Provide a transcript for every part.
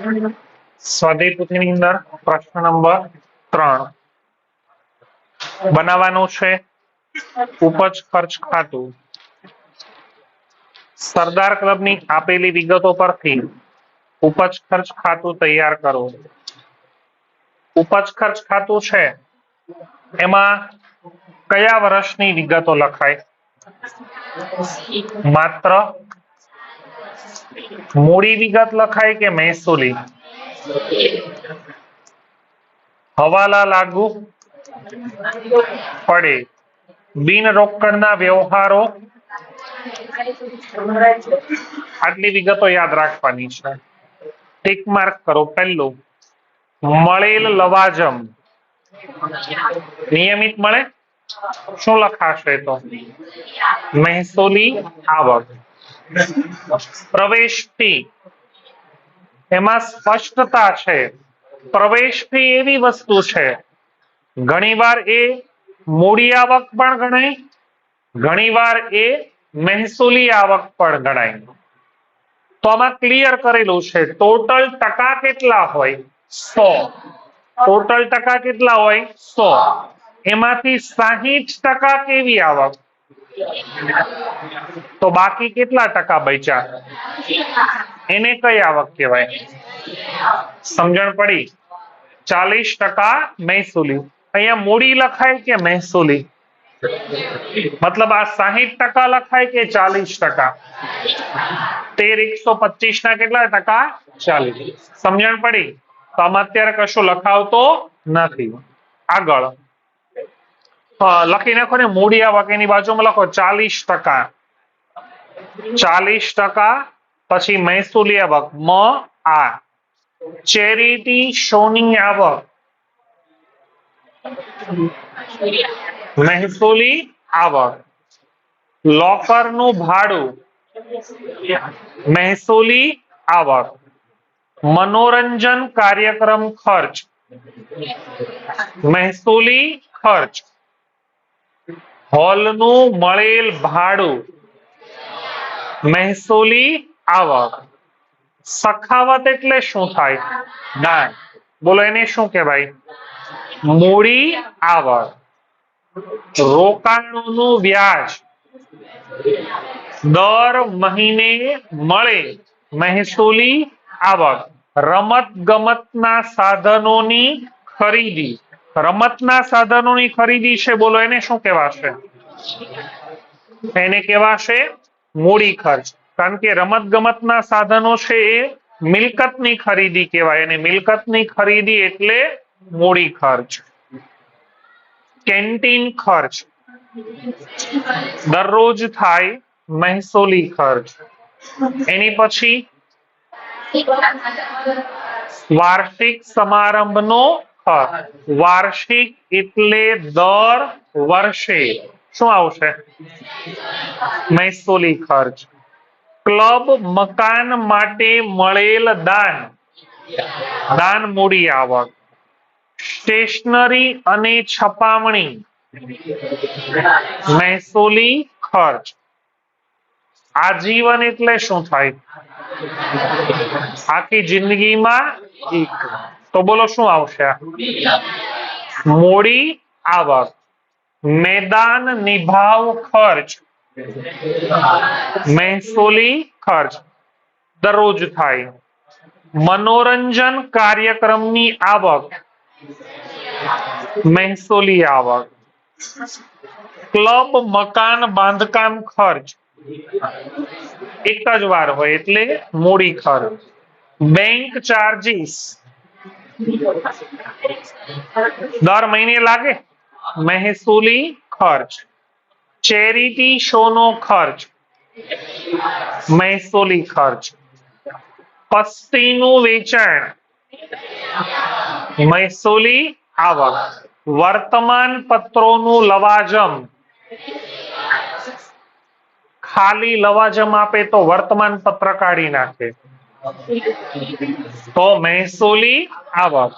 સ્વાધ્યાય પોથીની અંદર પ્રશ્ન નંબર ત્રણ. બનાવવાનું છે ઉપજ ખર્ચ ખાતું. સરદાર ક્લબની આપેલી વિગતો પરથી ઉપજ ખર્ચ ખાતું તૈયાર કરો. ઉપજ ખર્ચ ખાતું છે એમાં કયા વર્ષની વિગતો લખાય? માત્ર મૂડી વિગત લખાય કે મહેસૂલી? હવાલા લાગુ પડે. બિન રોકડના વ્યવહારો? આટલી વિગતો યાદ રાખવાની છે. ટીક માર્ક કરો પહેલું. મળેલ લવાજમ. નિયમિત મળે? શું લખાશે તો? મહેસૂલી આવક. પ્રવેશ ફી એમાં સ્પષ્ટતા છે. પ્રવેશ ફી એવી વસ્તુ છે. ઘણીવાર એ મૂડી આવક પણ ગણાય, ઘણીવાર એ મહેસૂલી આવક પણ ગણાય. તો આમાં ક્લિયર કરેલું છે ટોટલ ટકા કેટલા હોય? સો. ટોટલ ટકા કેટલા હોય? સો. એમાંથી સાહીઠ ટકા કેવી આવક? તો બાકી કેટલા ટકા બચ્યા એને કઈ આવક કહેવાય સમજણ પડી ચાલીસ ટકા મહેસૂલી અહીંયા મૂડી લખાય કે મહેસૂલી મતલબ આ સાહીઠ ટકા લખાય કે ચાલીસ ટકા તેર એકસો પચીસ ના કેટલા ટકા ચાલીસ સમજણ પડી તો આમાં અત્યારે કશું લખાવતો નથી આગળ અ, લખી નાખો ને મૂડી આવક એની બાજુમાં લખો, ચાલીસ ટકા. ચાલીસ ટકા, પછી મહેસૂલી આવક, મ, આ. ચેરિટી શોની આવક. મહેસૂલી આવક. લોકરનું ભાડું. મહેસૂલી આવક. મનોરંજન કાર્યક્રમ ખર્ચ. મહેસૂલી ખર્ચ. હોલનું મળેલ ભાડું. મહેસૂલી આવક. સખાવત એટલે શું થાય? દાન બોલો એને શું કહેવાય? મૂડી આવક. રોકાણોનું વ્યાજ. દર મહિને મળે મહેસૂલી આવક. રમત ગમતના સાધનોની ખરીદી. રમતના સાધનોની ખરીદી છે, બોલો, એને શું કહેવાશે? એને કહેવાશે મૂડી ખર્ચ. કારણ કે રમત ગમતના સાધનો છે એ મિલકતની ખરીદી કહેવાય. અને મિલકતની ખરીદી એટલે મૂડી ખર્ચ. કેન્ટીન ખર્ચ. દરરોજ થાય મહેસૂલી ખર્ચ. એની પછી વાર્ષિક સમારંભનો વાર્ષિક એટલે દર વર્ષે. શું આવશે? મહેસૂલી ખર્ચ. ક્લબ મકાન માટે મળેલ દાન. દાન મૂડી આવક. સ્ટેશનરી અને છપામણી. મહેસૂલી ખર્ચ. આજીવન એટલે શું થાય? આખી જિંદગીમાં એક. તો બોલો શું આવશે આ? મૂડી આવક મેદાન નિભાવ ખર્ચ મહેસૂલી ખર્ચ દરરોજ થાય મનોરંજન કાર્યક્રમની આવક મહેસૂલી આવક ક્લબ મકાન બાંધકામ ખર્ચ એક જ વાર હોય એટલે મૂડી ખર્ચ બેંક ચાર્જીસ દર મહિને લાગે? મહેસૂલી ખર્ચ. ચેરિટી શોનો ખર્ચ. મહેસૂલી ખર્ચ. પસ્તીનું વેચાણ. મહેસૂલી આવક. વર્તમાન પત્રોનું લવાજમ. ખાલી લવાજમ આપે તો વર્તમાન પત્ર કાઢી નાખે. તો મહેસૂલી આવક.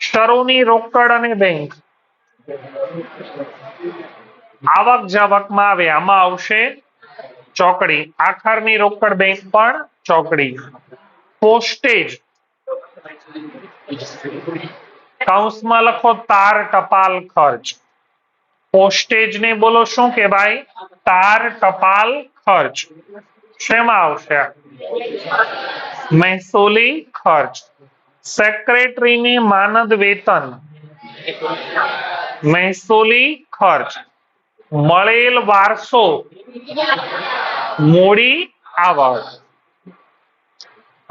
સ્ટરોની રોકડ અને બેંક. આવક જાવકમાં આવે આમાં આવશે ચોકડી. આખરની રોકડ બેંક પણ ચોકડી. પોસ્ટેજ. કૌંસમાં લખો તાર ટપાલ ખર્ચ. પોસ્ટેજ ને બોલો શું કહેવાય? તાર ટપાલ ખર્ચ. શેમાં આવશે મહેસૂલી ખર્ચ. સેક્રેટરીને માનદ વેતન. મહેસૂલી ખર્ચ. મળેલ વારસો. મૂડી આવક.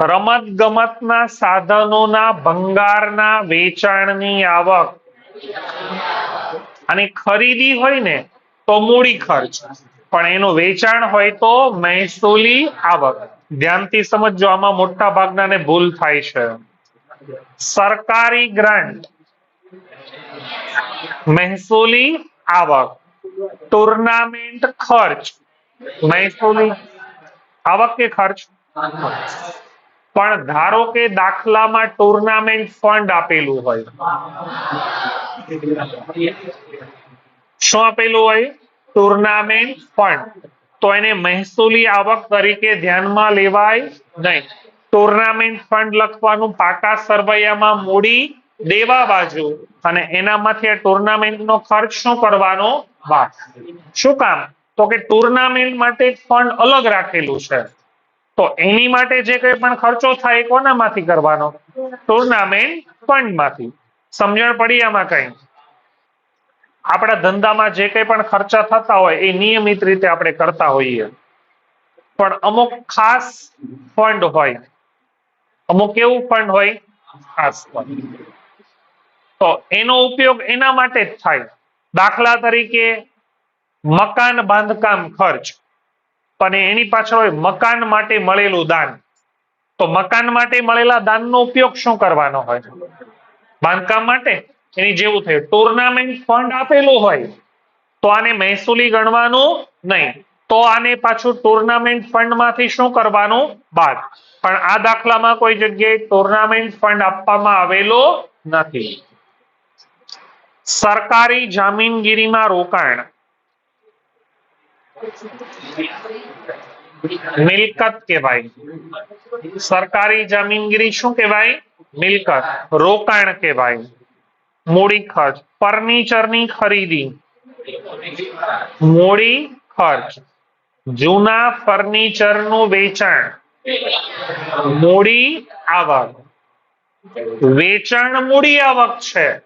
રમત ગમતના સાધનોના ભંગારના વેચાણની આવક. અને ખરીદી હોય ને, તો મૂડી ખર્ચ. પણ એનું વેચાણ હોય તો મહેસૂલી આવક. ધ્યાનથી સમજો આમાં મોટા ભાગનાને ભૂલ થાય છે. સરકારી ગ્રાન્ટ. મહેસૂલી આવક. ટુર્નામેન્ટ ખર્ચ. મહેસૂલી આવક કે ખર્ચ? પણ ધારો કે દાખલામાં ટુર્નામેન્ટ ફંડ આપેલું હોય. શું આપેલું હોય? Tournament fund. તો એને મહેસૂલી આવક તરીકે ધ્યાનમાં લેવાય નહીં. ટુર્નામેન્ટ ફંડ લખવાનું પાકા સરવૈયામાં મૂડી દેવા બાજુ અને એનામાંથી આ ટુર્નામેન્ટનો ખર્ચ શું કરવાનો? વાત. શું કામ? તો કે ટુર્નામેન્ટ માટે ફંડ અલગ રાખેલું છે. તો એની માટે જે કંઈ પણ ખર્ચો થાય કોનામાંથી કરવાનો? ટુર્નામેન્ટ ફંડમાંથી સમજણ પડી આમાં કઈ? આપણા ધંધામાં જે કંઈ પણ ખર્ચા થતા હોય એ નિયમિત રીતે આપણે કરતા હોઈએ. પણ અમુક ખાસ ફંડ હોય. અમુક એવું ફંડ હોય, ખાસ. તો એનો ઉપયોગ એના માટે જ થાય. દાખલા તરીકે મકાન બાંધકામ ખર્ચ. અને એની પાછળ હોય મકાન માટે મળેલું દાન. તો મકાન માટે મળેલા દાનનો ઉપયોગ શું કરવાનો હોય? બાંધકામ માટે? એની જેવું થયું. ટુર્નામેન્ટ ફંડ આપેલું હોય તો આને મહેસૂલી ગણવાનું નહીં. તો આને પાછું ટુર્નામેન્ટ ફંડમાંથી શું કરવાનું? બાદ. પણ આ દાખલામાં કોઈ જગ્યાએ ટુર્નામેન્ટ ફંડ આપવામાં આવેલો નથી. સરકારી જામીનગીરીમાં રોકાણ. મિલકત કહેવાય. સરકારી જામીનગીરી શું કહેવાય? મિલકત. રોકાણ કહેવાય. મૂડી ખર્ચ. ફર્નિચરની ખરીદી. મૂડી ખર્ચ. જૂના ફર્નિચરનું વેચાણ. મૂડી આવક. વેચાણ મૂડી આવક છે.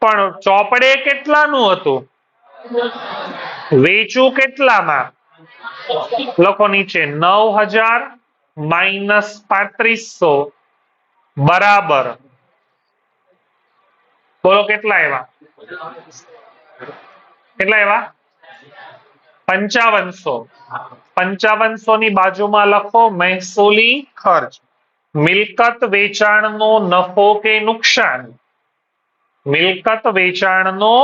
પણ ચોપડે કેટલાનું હતું? વેચું કેટલામાં? લખો નીચે. નવ હજાર માઇનસ પાંત્રીસો. બરાબર. બોલો કેટલા એવા કેટલા એવા પંચાવનસો. પંચાવનસો ની બાજુમાં લખો મહેસૂલી ખર્ચ. મિલકત વેચાણનો નફો કે નુકસાન? મિલકત વેચાણનો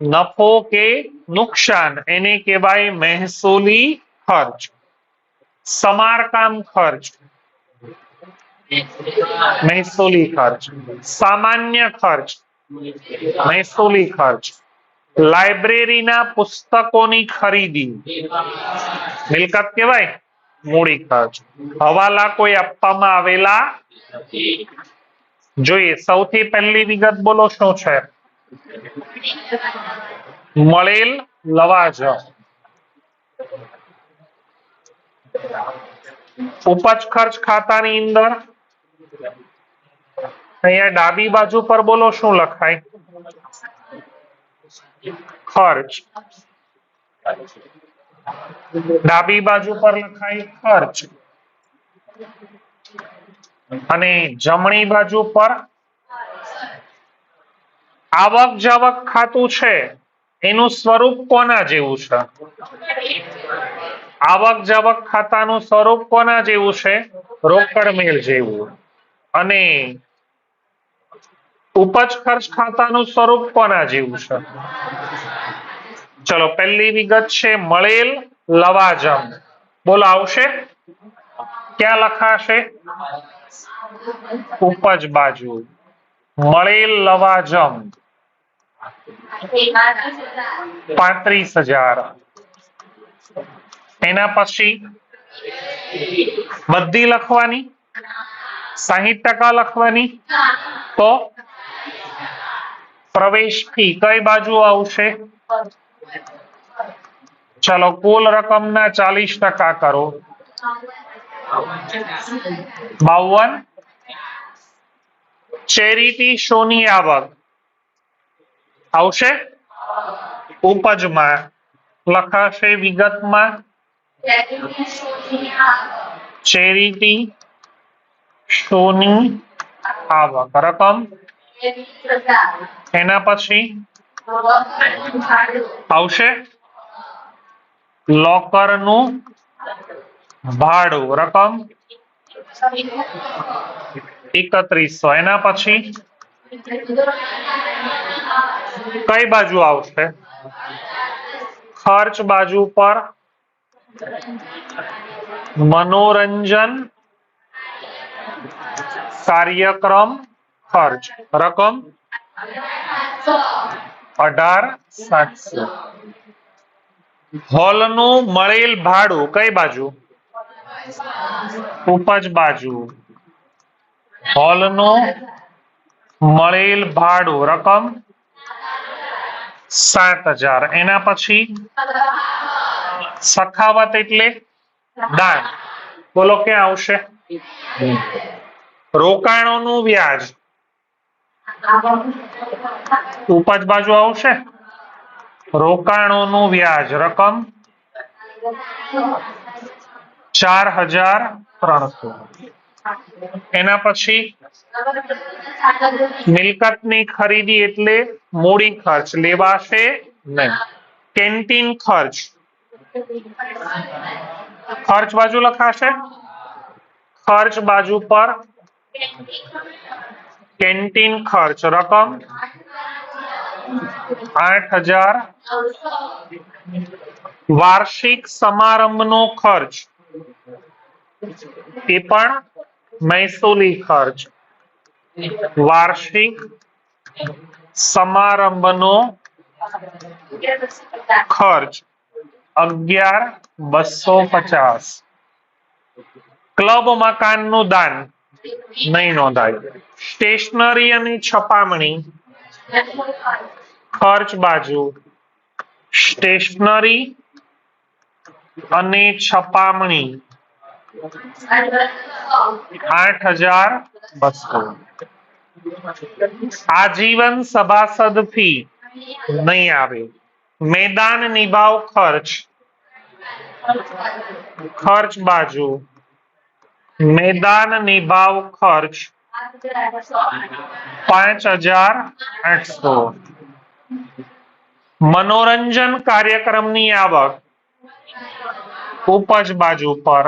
નફો કે નુકસાન? એને કહેવાય મહેસૂલી ખર્ચ. સમારકામ ખર્ચ. મહેસૂલી ખર્ચ. સામાન્ય ખર્ચ. મહેસૂલી ખર્ચ. લાઇબ્રેરીના પુસ્તકોની ખરીદી. મિલકત કહેવાય? મૂડી ખર્ચ. હવાલા કોઈ આપવામાં આવેલા? જોઈએ, સૌથી પહેલી વિગત બોલો, શું છે? મળેલ લવાજમ ઉપજ ખર્ચ ખાતાની અંદર અહીંયા ડાબી બાજુ પર બોલો, શું લખાય? ખર્ચ. ડાબી બાજુ પર લખાય ખર્ચ. અને જમણી બાજુ પર આવક જાવક ખાતું છે. એનું સ્વરૂપ કોના જેવું છે? આવક જાવક ખાતાનું સ્વરૂપ કોના જેવું છે? રોકડ મેળ જેવું. અને ઉપજ ખર્ચ ખાતાનું સ્વરૂપ કોના જેવું છે? ચલો, પહેલી વિગત છે, મળેલ લવાજમ. બોલો, આવશે? ક્યાં લખાશે? ઉપજ બાજુ. મળેલ લવાજમ. પાંત્રીસ હજાર. એના પછી? બધી લખવાની? સાહીઠ ટકા લખવાની? તો પ્રવેશ ફી કઈ બાજુ આવશે? ચલો, કુલ રકમના ચાલીસ ટકા કરો. બાવન. ચેરિટી શોની આવક. આવશે? ઉપજમાં. લખાશે વિગતમાં. ચેરિટી શોની આવક. રકમ? એના પછી? આવશે? લોકરનું ભાડું, રકમ? એકત્રીસો. એના પછી? કઈ બાજુ આવશે? ખર્ચ બાજુ પર? મનોરંજન કાર્યક્રમ? ખર્ચ. રકમ? અઢાર સાતસો. હોલનું મળેલ ભાડું કઈ બાજુ? ઉપજ બાજુ. હોલનું મળેલ ભાડું રકમ સાત હજાર. એના પછી? સખાવત એટલે દાન. બોલો, ક્યાં આવશે? રોકાણોનું વ્યાજ. ઉપજ બાજુ આવશે? રોકાણોનું વ્યાજ રકમ ચાર હજાર ત્રણસો. એના પછી મિલકતની ખરીદી એટલે મૂડી ખર્ચ, લેવાશે નહીં. કેન્ટીન ખર્ચ. ખર્ચ બાજુ લખાશે? ખર્ચ બાજુ પર કેન્ટીન ખર્ચ, રકમ? આઠ હજાર. વાર્ષિક સમારંભનો ખર્ચ. એ પણ મહેસૂલી ખર્ચ. વાર્ષિક સમારંભનો ખર્ચ અગિયાર બસો પચાસ. ક્લબ મકાનનું દાન. નહીં નોંધાય. સ્ટેશનરી અને છપામણી. ખર્ચ બાજુ. સ્ટેશનરી અને છપામણી. આઠ હજાર બસો. આજીવન સભાસદ ફી નહીં આવે. મેદાન નિભાવ ખર્ચ. ખર્ચ બાજુ. મેદાન નિભાવ ખર્ચ પાંચ હજાર આઠસો. મનોરંજન કાર્યક્રમની આવક ઉપજ બાજુ પર.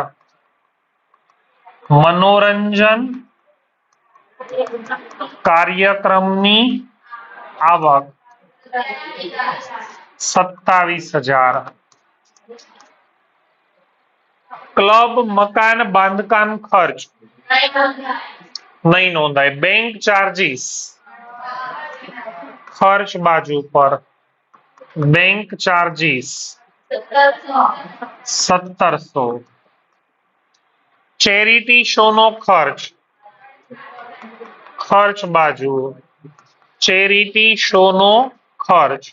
મનોરંજન કાર્યક્રમની આવક સત્તાવીસ હજાર. ક્લબ, મકાન, બાંધકામ ખર્ચ. નહીં નોંધાય. Bank charges. ખર્ચ બાજુ પર. Bank charges. સત્તરસો. ચેરિટી શો નો ખર્ચ. ખર્ચ બાજુ. ચેરિટી શો નો ખર્ચ.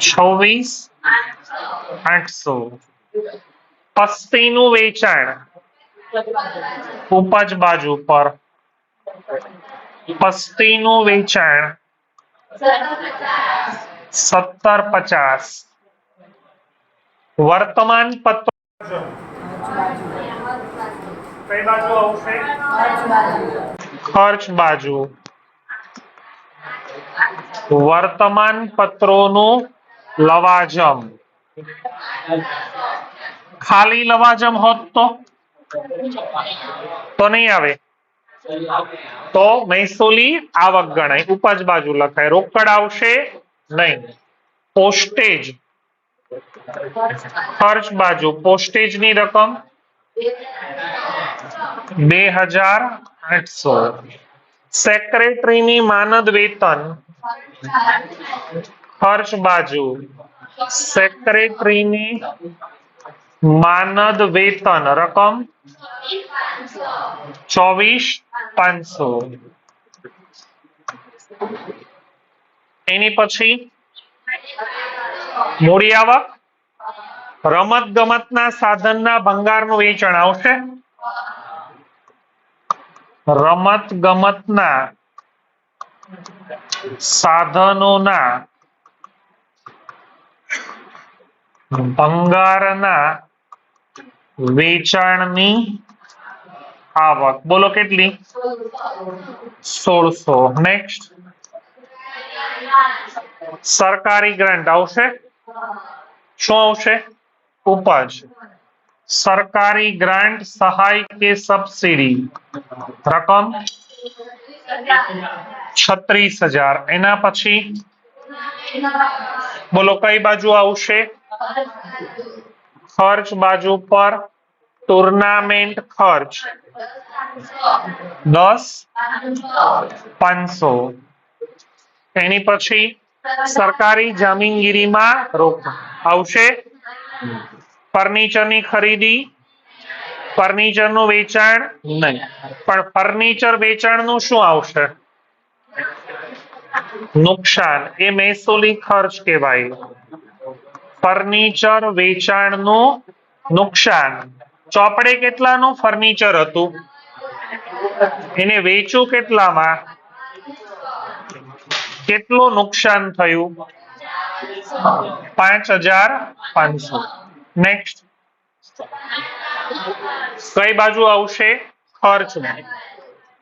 છવ્વીસ. આઠસો. પસ્તી નું વેચાણ. ઉપજ બાજુ પર. પસ્તી નું વેચાણ. સત્તર પચાસ. વર્તમાન પત્રો. ખર્ચ બાજુ. વર્તમાન પત્રોનું લવાજમ. ખાલી લવાજમ હોત તો તો નહીં આવે તો મહેસૂલી આવક ગણાય ઉપજ બાજુ લખાય રોકડ આવશે નહીં પોસ્ટેજ ખર્ચ બાજુ પોસ્ટેજની રકમ બે હજાર આઠસો સેક્રેટરીની માનદ વેતન ખર્ચ બાજુ સેક્રેટરીની માનદ વેતન રકમ ચોવીસ પાંચસો. એની પછી મૂડી આવક. રમત ગમતના સાધનના ભંગારનું વેચાણ આવશે. રમત ગમતના સાધનોના ભંગારના વેચાણની આવક. બોલો કેટલી? સોળસો. નેક્સ્ટ સરકારી ગ્રાન્ટ આવશે? શું આવશે? ઉપજ. સરકારી ગ્રાન્ટ સહાય કે સબસિડી રકમ? છત્રીસ હજાર. એના પછી? બોલો, કઈ બાજુ આવશે? ખર્ચ બાજુ પર ટુર્નામેન્ટ ખર્ચ. દસ પાંચસો. એની પછી સરકારી જામીનગીરીમાં રોક આવશે. ફર્નિચરની ખરીદી. ફર્નિચરનું વેચાણ નહીં. પણ ફર્નિચર વેચાણનું શું આવશે? નુકસાન. એ મહેસૂલી ખર્ચ કહેવાય. ફર્નિચર વેચાણનું નુકસાન. ચોપડે કેટલાનું ફર્નિચર હતું? એને વેચ્યું કેટલામાં? કેટલું નુકસાન થયું? પાંચ હજાર પાંચસો. નેક્સ્ટ કઈ બાજુ આવશે? ખર્ચ.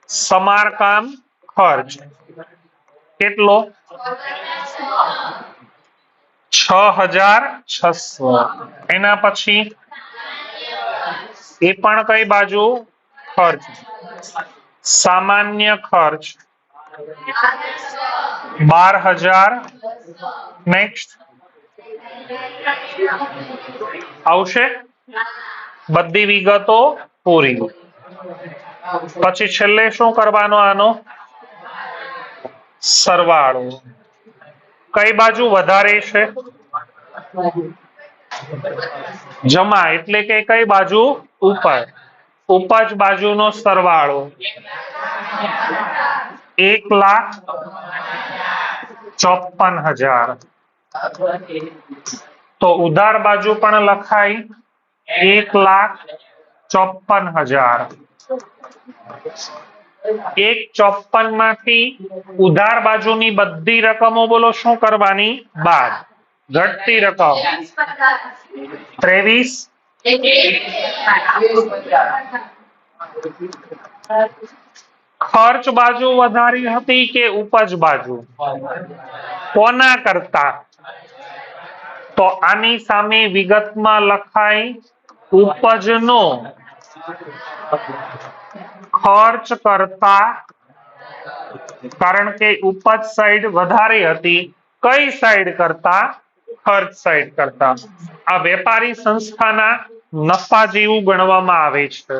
સમારકામ ખર્ચ. કેટલો? છ હજાર એના પછી એ પણ કઈ બાજુ? ખર્ચ. સામાન્ય ખર્ચ. બાર હજાર. નેક્સ્ટ આવશે? બધી વિગતો પૂરી. પછી છેલ્લે શું કરવાનો આનો? સરવાળો. કઈ બાજુ વધારે છે? જમા, એટલે કે કઈ બાજુ? ઉપર. ઉપજ બાજુનો સરવાળો. એક લાખ ચોપન હજાર. તો ઉધાર બાજુ પણ લખાય. એક લાખ ચોપન હજાર. એક ચોપનમાંથી ઉધાર બાજુની બધી રકમો બોલો, શું કરવાની? બાદ ઘટતી રકમ. ત્રેવીસ. ખર્ચ બાજુ વધારી હતી કે ઉપજ બાજુ? કોના કરતા? તો આની સામે વિગતમાં લખાય ઉપજનો. ખર્ચ કરતા કારણ કે ઉપજ સાઈડ વધારે હતી. કઈ સાઈડ કરતા? ખર્ચ સાઈડ કરતા. આ વેપારી સંસ્થાના નફા જેવું ગણવામાં આવે છે.